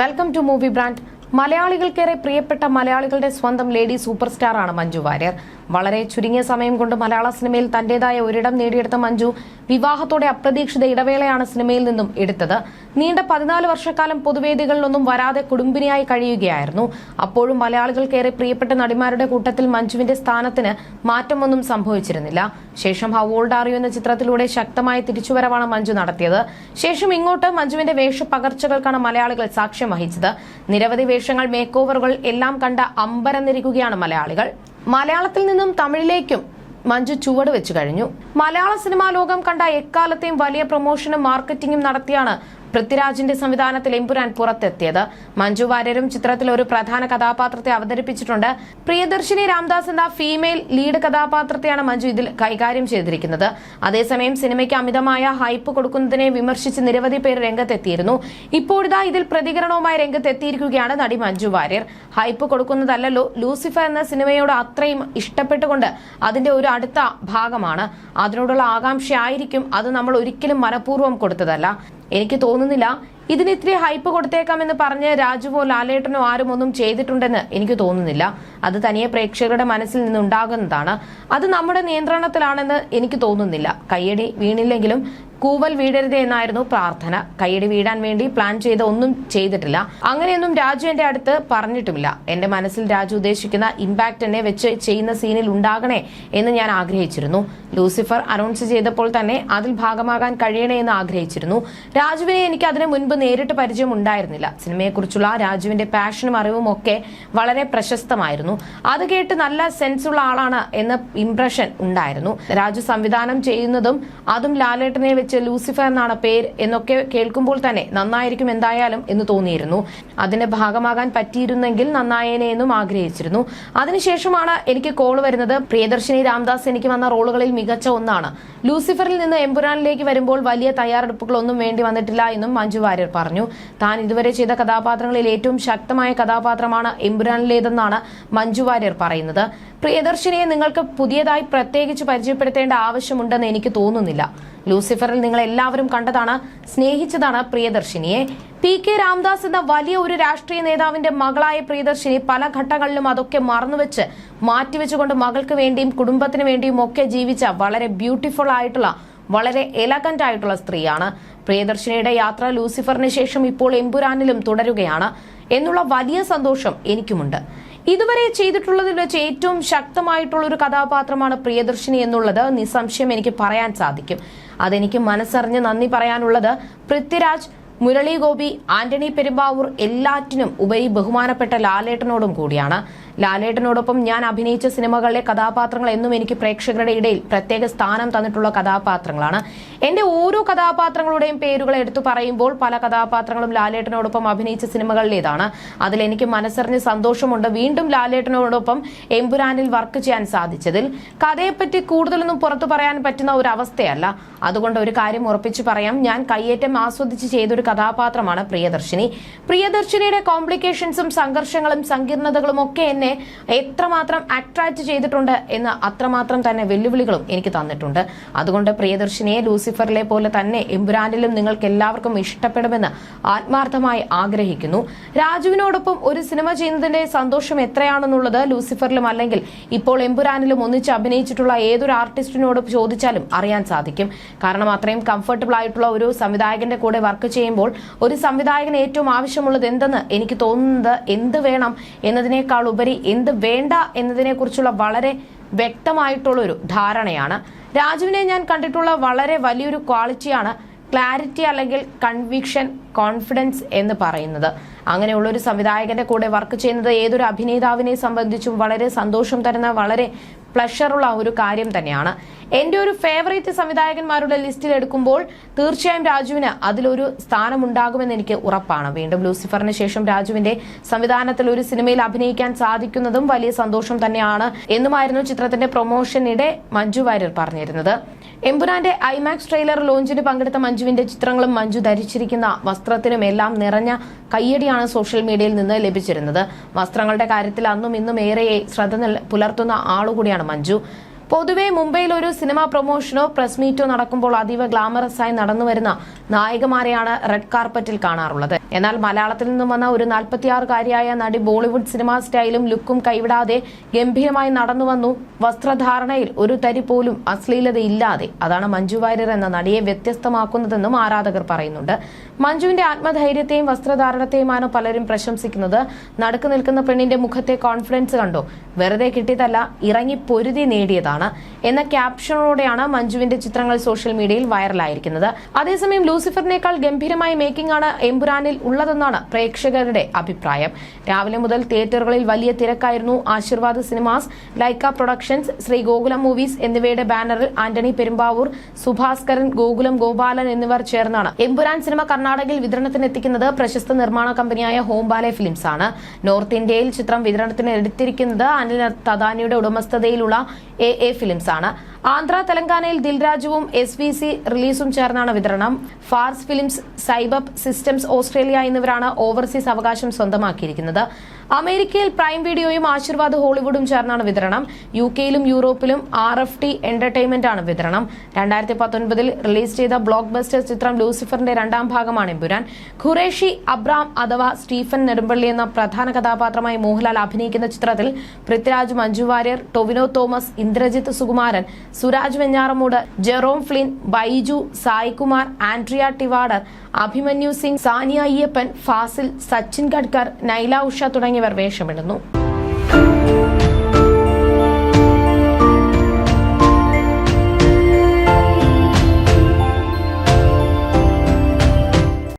Welcome to movie brand മലയാളികൾക്കേറെ പ്രിയപ്പെട്ട മലയാളികളുടെ സ്വന്തം ലേഡി സൂപ്പർ സ്റ്റാർ ആണ് മഞ്ജു വാര്യർ. വളരെ ചുരുങ്ങിയ സമയം കൊണ്ട് മലയാള സിനിമയിൽ തന്റേതായ ഒരിടം നേടിയെടുത്ത മഞ്ജു വിവാഹത്തോടെ അപ്രതീക്ഷിത ഇടവേളയാണ് സിനിമയിൽ നിന്നും എടുത്തത്. നീണ്ട പതിനാല് വർഷക്കാലം പൊതുവേദികളിലൊന്നും വരാതെ കുടുംബിനിയായി കഴിയുകയായിരുന്നു. അപ്പോഴും മലയാളികൾക്കേറെ പ്രിയപ്പെട്ട നടിമാരുടെ കൂട്ടത്തിൽ മഞ്ജുവിന്റെ സ്ഥാനത്തിന് മാറ്റമൊന്നും സംഭവിച്ചിരുന്നില്ല. ശേഷം ഹൗ ഓൾഡ് ആർ എന്ന ചിത്രത്തിലൂടെ ശക്തമായ തിരിച്ചുവരവാണ് മഞ്ജു നടത്തിയത്. ശേഷം ഇങ്ങോട്ട് മഞ്ജുവിന്റെ വേഷ പകർച്ചകൾക്കാണ് മലയാളികൾ സാക്ഷ്യം വഹിച്ചത്. നിരവധി വേഷങ്ങൾ മേക്കോവറുകൾ എല്ലാം കണ്ട അമ്പരന്നിരിക്കുകയാണ് മലയാളികൾ. മലയാളത്തിൽ നിന്നും തമിഴിലേക്കും മഞ്ജു ചുവട് വെച്ചു കഴിഞ്ഞു. മലയാള സിനിമാ ലോകം കണ്ട എക്കാലത്തെയും വലിയ പ്രൊമോഷനും മാർക്കറ്റിംഗും നടത്തിയാണ് പൃഥ്വിരാജിന്റെ സംവിധാനത്തിൽ എമ്പുരാൻ പുറത്തെത്തിയത്. മഞ്ജു വാര്യരും ചിത്രത്തിൽ ഒരു പ്രധാന കഥാപാത്രത്തെ അവതരിപ്പിച്ചിട്ടുണ്ട്. പ്രിയദർശിനി രാംദാസ് എന്ന ഫീമെയിൽ ലീഡ് കഥാപാത്രത്തെയാണ് മഞ്ജു ഇതിൽ കൈകാര്യം ചെയ്തിരിക്കുന്നത്. അതേസമയം സിനിമയ്ക്ക് അമിതമായ ഹൈപ്പ് കൊടുക്കുന്നതിനെ വിമർശിച്ച് നിരവധി പേർ രംഗത്തെത്തിയിരുന്നു. ഇപ്പോഴിതാ ഇതിൽ പ്രതികരണവുമായി രംഗത്തെത്തിയിരിക്കുകയാണ് നടി മഞ്ജു വാര്യർ. ഹൈപ്പ് കൊടുക്കുന്നതല്ലല്ലോ ലൂസിഫർ എന്ന സിനിമയോട് അത്രയും ഇഷ്ടപ്പെട്ടുകൊണ്ട് അതിന്റെ ഒരു അടുത്ത ഭാഗമാണ്. അതിനോടുള്ള ആകാംക്ഷയായിരിക്കും അത് നമ്മൾ ഒരിക്കലും മനഃപൂർവം കൊടുത്തതല്ല. എനിക്ക് തോന്നുന്നില്ല. ഇതിന് ഇത്തിരി ഹൈപ്പ് കൊടുത്തേക്കാമെന്ന് പറഞ്ഞ് രാജുവോ ലാലേട്ടനോ ആരും ഒന്നും ചെയ്തിട്ടുണ്ടെന്ന് എനിക്ക് തോന്നുന്നില്ല. അത് തനിയെ പ്രേക്ഷകരുടെ മനസ്സിൽ നിന്നുണ്ടാകുന്നതാണ്. അത് നമ്മുടെ നിയന്ത്രണത്തിലാണെന്ന് എനിക്ക് തോന്നുന്നില്ല. കയ്യടി വീണില്ലെങ്കിലും കൂവൽ വീഴരുത് എന്നായിരുന്നു പ്രാർത്ഥന. കൈയടി വീഴാൻ വേണ്ടി പ്ലാൻ ചെയ്ത ഒന്നും ചെയ്തിട്ടില്ല. അങ്ങനെയൊന്നും രാജു എന്റെ അടുത്ത് പറഞ്ഞിട്ടുമില്ല. എന്റെ മനസ്സിൽ രാജു ഉദ്ദേശിക്കുന്ന ഇമ്പാക്ട് എന്നെ വെച്ച് ചെയ്യുന്ന സീനിൽ ഉണ്ടാകണേ എന്ന് ഞാൻ ആഗ്രഹിച്ചിരുന്നു. ലൂസിഫർ അനൗൺസ് ചെയ്തപ്പോൾ തന്നെ അതിൽ ഭാഗമാകാൻ കഴിയണേ എന്ന് ആഗ്രഹിച്ചിരുന്നു. രാജുവിനെ എനിക്ക് അതിന് മുൻപ് നേരിട്ട് പരിചയം ഉണ്ടായിരുന്നില്ല സിനിമയെക്കുറിച്ചുള്ള രാജുവിന്റെ പാഷനും അറിവും ഒക്കെ വളരെ പ്രശസ്തമായിരുന്നു. അത് കേട്ട് നല്ല സെൻസുള്ള ആളാണ് എന്ന ഇംപ്രഷൻ ഉണ്ടായിരുന്നു. രാജു സംവിധാനം ചെയ്യുന്നതും അതും ലാലേട്ടനെ വെച്ച് ലൂസിഫർ എന്നാണ് പേര് എന്നൊക്കെ കേൾക്കുമ്പോൾ തന്നെ നന്നായിരിക്കും എന്തായാലും എന്ന് തോന്നിയിരുന്നു. അതിന്റെ ഭാഗമാകാൻ പറ്റിയിരുന്നെങ്കിൽ നന്നായേനെ എന്നും ആഗ്രഹിച്ചിരുന്നു. അതിനുശേഷമാണ് എനിക്ക് കോൾ വരുന്നത്. പ്രിയദർശിനി രാംദാസ് എനിക്ക് വന്ന റോളുകളിൽ മികച്ച ഒന്നാണ്. ലൂസിഫറിൽ നിന്ന് എമ്പുരാനിലേക്ക് വരുമ്പോൾ വലിയ തയ്യാറെടുപ്പുകളൊന്നും വേണ്ടി വന്നിട്ടില്ല എന്നും മഞ്ജു വാര്യർ പറഞ്ഞു. താൻ ഇതുവരെ ചെയ്ത കഥാപാത്രങ്ങളിൽ ഏറ്റവും ശക്തമായ കഥാപാത്രമാണ് എമ്പുരാനിലേതെന്നാണ് മഞ്ജു വാര്യർ പറയുന്നത്. പ്രിയദർശിനിയെ നിങ്ങൾക്ക് പുതിയതായി പ്രത്യേകിച്ച് പരിചയപ്പെടുത്തേണ്ട ആവശ്യമുണ്ടെന്ന് എനിക്ക് തോന്നുന്നില്ല. ലൂസിഫറിൽ നിങ്ങൾ എല്ലാവരും കണ്ടതാണ് സ്നേഹിച്ചതാണ് പ്രിയദർശിനിയെ. പി കെ രാംദാസ് എന്ന വലിയ ഒരു രാഷ്ട്രീയ നേതാവിന്റെ മകളായ പ്രിയദർശിനി പല ഘട്ടങ്ങളിലും അതൊക്കെ മറന്നുവെച്ച് മാറ്റിവെച്ചുകൊണ്ട് മകൾക്ക് വേണ്ടിയും കുടുംബത്തിന് വേണ്ടിയും ഒക്കെ ജീവിച്ച വളരെ ബ്യൂട്ടിഫുൾ ആയിട്ടുള്ള വളരെ എലഗന്റ് ആയിട്ടുള്ള സ്ത്രീയാണ്. പ്രിയദർശിനിയുടെ യാത്ര ലൂസിഫറിന് ശേഷം ഇപ്പോൾ എംപുരാനിലും തുടരുകയാണ് എന്നുള്ള വലിയ സന്തോഷം എനിക്കുമുണ്ട്. ഇതുവരെ ചെയ്തിട്ടുള്ളതിൽ വെച്ച് ഏറ്റവും ശക്തമായിട്ടുള്ള ഒരു കഥാപാത്രമാണ് പ്രിയദർശിനി എന്നുള്ളത് നിസ്സംശയം എനിക്ക് പറയാൻ സാധിക്കും. അതെനിക്ക് മനസ്സറിഞ്ഞ് നന്ദി പറയാനുള്ളത് പൃഥ്വിരാജ് മുരളി ഗോപി ആന്റണി പെരുമ്പാവൂർ എല്ലാറ്റിനും ഉപരി ബഹുമാനപ്പെട്ട ലാലേട്ടനോടും കൂടിയാണ്. ലാലേട്ടനോടൊപ്പം ഞാൻ അഭിനയിച്ച സിനിമകളിലെ കഥാപാത്രങ്ങൾ എന്നും എനിക്ക് പ്രേക്ഷകരുടെ ഇടയിൽ പ്രത്യേക സ്ഥാനം തന്നിട്ടുള്ള കഥാപാത്രങ്ങളാണ്. എന്റെ ഓരോ കഥാപാത്രങ്ങളുടെയും പേരുകൾ എടുത്തു പറയുമ്പോൾ പല കഥാപാത്രങ്ങളും ലാലേട്ടനോടൊപ്പം അഭിനയിച്ച സിനിമകളിലേതാണ്. അതിൽ എനിക്ക് മനസ്സറിഞ്ഞ് സന്തോഷമുണ്ട് വീണ്ടും ലാലേട്ടനോടൊപ്പം എമ്പുരാനിൽ വർക്ക് ചെയ്യാൻ സാധിച്ചതിൽ. കഥയെപ്പറ്റി കൂടുതലൊന്നും പുറത്തു പറയാൻ പറ്റുന്ന ഒരു അവസ്ഥയല്ല. അതുകൊണ്ട് ഒരു കാര്യം ഉറപ്പിച്ചു പറയാം. ഞാൻ കയ്യേറ്റം ആസ്വദിച്ച് ചെയ്തൊരു കഥാപാത്രമാണ് പ്രിയദർശിനി. പ്രിയദർശിനിയുടെ കോംപ്ലിക്കേഷൻസും സംഘർഷങ്ങളും സങ്കീർണതകളും ഒക്കെ എന്നെ എത്രമാത്രം അട്രാക്ട് ചെയ്തിട്ടുണ്ട് എന്ന് അത്രമാത്രം തന്നെ വെല്ലുവിളികളും എനിക്ക് തന്നിട്ടുണ്ട്. അതുകൊണ്ട് പ്രിയദർശിനിയെ ലൂസിഫറിലെ പോലെ തന്നെ എമ്പുരാനിലും നിങ്ങൾക്ക് എല്ലാവർക്കും ഇഷ്ടപ്പെടുമെന്ന് ആത്മാർത്ഥമായി ആഗ്രഹിക്കുന്നു. രാജുവിനോടൊപ്പം ഒരു സിനിമ ചെയ്യുന്നതിന്റെ സന്തോഷം എത്രയാണെന്നുള്ളത് ലൂസിഫറിലും അല്ലെങ്കിൽ ഇപ്പോൾ എമ്പുരാനിലും ഒന്നിച്ച് അഭിനയിച്ചിട്ടുള്ള ഏതൊരു ആർട്ടിസ്റ്റിനോട് ചോദിച്ചാലും അറിയാൻ സാധിക്കും. കാരണം അത്രയും കംഫർട്ടബിൾ ആയിട്ടുള്ള ഒരു സംവിധായകന്റെ കൂടെ വർക്ക് ചെയ്യുമ്പോൾ ഒരു സംവിധായകന് ഏറ്റവും ആവശ്യമുള്ളത് എന്തെന്ന് എനിക്ക് തോന്നുന്നത് എന്ത് വേണം എന്നതിനേക്കാൾ ഉപരി എന്ത് വേണ്ട എന്നതിനെ കുറിച്ചുള്ള വളരെ വ്യക്തമായിട്ടുള്ള ഒരു ധാരണയാണ്. രാജുവിനെ ഞാൻ കണ്ടിട്ടുള്ള വളരെ വലിയൊരു ക്വാളിറ്റിയാണ് ക്ലാരിറ്റി അല്ലെങ്കിൽ കൺവിക്ഷൻ കോൺഫിഡൻസ് എന്ന് പറയുന്നത്. അങ്ങനെയുള്ള ഒരു സംവിധായകന്റെ കൂടെ വർക്ക് ചെയ്യുന്നത് ഏതൊരു അഭിനേതാവിനെ സംബന്ധിച്ചും വളരെ സന്തോഷം തരുന്ന വളരെ പ്ലഷറുള്ള ഒരു കാര്യം തന്നെയാണ്. എന്റെ ഒരു ഫേവറേറ്റ് സംവിധായകന്മാരുടെ ലിസ്റ്റിൽ എടുക്കുമ്പോൾ തീർച്ചയായും രാജുവിന് അതിലൊരു സ്ഥാനമുണ്ടാകുമെന്ന് എനിക്ക് ഉറപ്പാണ്. വീണ്ടും ലൂസിഫറിന് ശേഷം രാജുവിന്റെ സംവിധാനത്തിൽ ഒരു സിനിമയിൽ അഭിനയിക്കാൻ സാധിക്കുന്നതും വലിയ സന്തോഷം തന്നെയാണ് എന്നുമായിരുന്നു ചിത്രത്തിന്റെ പ്രൊമോഷനിടെ മഞ്ജു വാര്യർ പറഞ്ഞിരുന്നത്. എമ്പുരാന്റെ ഐമാക്സ് ട്രെയിലർ ലോഞ്ചിന് പങ്കെടുത്ത മഞ്ജുവിന്റെ ചിത്രങ്ങളും മഞ്ജു ധരിച്ചിരിക്കുന്ന വസ്ത്രത്തിനും എല്ലാം നിറഞ്ഞ കയ്യടിയാണ് സോഷ്യൽ മീഡിയയിൽ നിന്ന് ലഭിച്ചിരുന്നത്. വസ്ത്രങ്ങളുടെ കാര്യത്തിൽ അന്നും ഇന്നും ഏറെ ശ്രദ്ധ പുലർത്തുന്ന ആളുകൂടിയാണ് മഞ്ജു. പൊതുവെ മുംബൈയിൽ ഒരു സിനിമാ പ്രൊമോഷനോ പ്രസ് മീറ്റോ നടക്കുമ്പോൾ അതീവ ഗ്ലാമറസ് ആയി നടന്നു വരുന്ന നായികമാരെയാണ് റെഡ് കാർപ്പറ്റിൽ കാണാറുള്ളത്. എന്നാൽ മലയാളത്തിൽ നിന്നും വന്ന ഒരു നാൽപ്പത്തിയാറുകാരിയായ നടി ബോളിവുഡ് സിനിമാ സ്റ്റൈലും ലുക്കും കൈവിടാതെ ഗംഭീരമായി നടന്നു വന്നു വസ്ത്രധാരണയിൽ ഒരു തരി പോലും അശ്ലീലതയില്ലാതെ. അതാണ് മഞ്ജു വാര്യർ എന്ന നടിയെ വ്യത്യസ്തമാക്കുന്നതെന്നും ആരാധകർ പറയുന്നുണ്ട്. മഞ്ജുവിന്റെ ആത്മധൈര്യത്തെയും വസ്ത്രധാരണത്തെയുമാണ് പലരും പ്രശംസിക്കുന്നത്. നടുക്ക് നിൽക്കുന്ന പെണ്ണിന്റെ മുഖത്തെ കോൺഫിഡൻസ് കണ്ടോ? വെറുതെ കിട്ടിയതല്ല ഇറങ്ങി പൊരുതി നേടിയതാണ്. എന്ന ക്യാപ്ഷനോടെയാണ് മഞ്ജുവിന്റെ ചിത്രങ്ങൾ സോഷ്യൽ മീഡിയയിൽ വൈറലായിരിക്കുന്നത്. അതേസമയം ലൂസിഫറിനേക്കാൾ ഗംഭീരമായ മേക്കിംഗ് ആണ് എംപുരാനിൽ ഉള്ളതെന്നാണ് പ്രേക്ഷകരുടെ അഭിപ്രായം. രാവിലെ മുതൽ തിയേറ്ററുകളിൽ വലിയ തിരക്കായിരുന്നു Aashirvad cinemas Lyca productions Sree Gokulam movies എന്നിവയുടെ ബാനറിൽ ആന്റണി പെരുമ്പാവൂർ സുഭാസ്കരൻ ഗോകുലം ഗോപാലൻ എന്നിവർ ചേർന്നാണ്. എംപുരാൻ സിനിമ കർണാടകയിൽ വിതരണത്തിന് എത്തിക്കുന്നത് പ്രശസ്ത നിർമ്മാണ കമ്പനിയായ ഹോംബാലെ ഫിലിംസ് ആണ്. നോർത്ത് ഇന്ത്യയിൽ ചിത്രം വിതരണത്തിന് എടുത്തിരിക്കുന്നത് അനിൽ തദാനിയുടെ ഉടമസ്ഥതയിലുള്ള എ എ ഫിലിംസ് ആണ് ആന്ധ്ര തെലങ്കാനയിൽ ദിൽരാജുവും എസ് വി സി റിലീസും ചേർന്നാണ് വിതരണം. ഫാർസ് ഫിലിംസ് സൈബബ് സിസ്റ്റംസ് ഓസ്ട്രേലിയ എന്നിവരാണ് ഓവർസീസ് അവകാശം സ്വന്തമാക്കിയിരിക്കുന്നത്. അമേരിക്കയിൽ പ്രൈം വീഡിയോയും ആശീർവാദ് ഹോളിവുഡും ചേർന്നാണ് വിതരണം. യു കെയിലും യൂറോപ്പിലും ആർ എഫ് ടി എന്റർടൈൻമെന്റ് ആണ് വിതരണം. രണ്ടായിരത്തി പത്തൊൻപതിൽ റിലീസ് ചെയ്ത ബ്ലോക്ക് ബസ്റ്റർ ചിത്രം ലൂസിഫറിന്റെ രണ്ടാം ഭാഗമാണ് എമ്പുരാൻ. ഖുറേഷി അബ്രാം അഥവാ സ്റ്റീഫൻ നെടുമ്പള്ളി എന്ന പ്രധാന കഥാപാത്രമായി മോഹൻലാൽ അഭിനയിക്കുന്ന ചിത്രത്തിൽ Prithviraj Manju Warrier Tovino Thomas Indrajith Sukumaran Suraj Venjaramoodu Jerome Flynn Baiju Saikumar Andrea Tivadar Abhimanyu Singh Saniya Iyappan Fazil Sachin Khedekar Naila Usha തുടങ്ങിയവർ വേഷമിടുന്നു.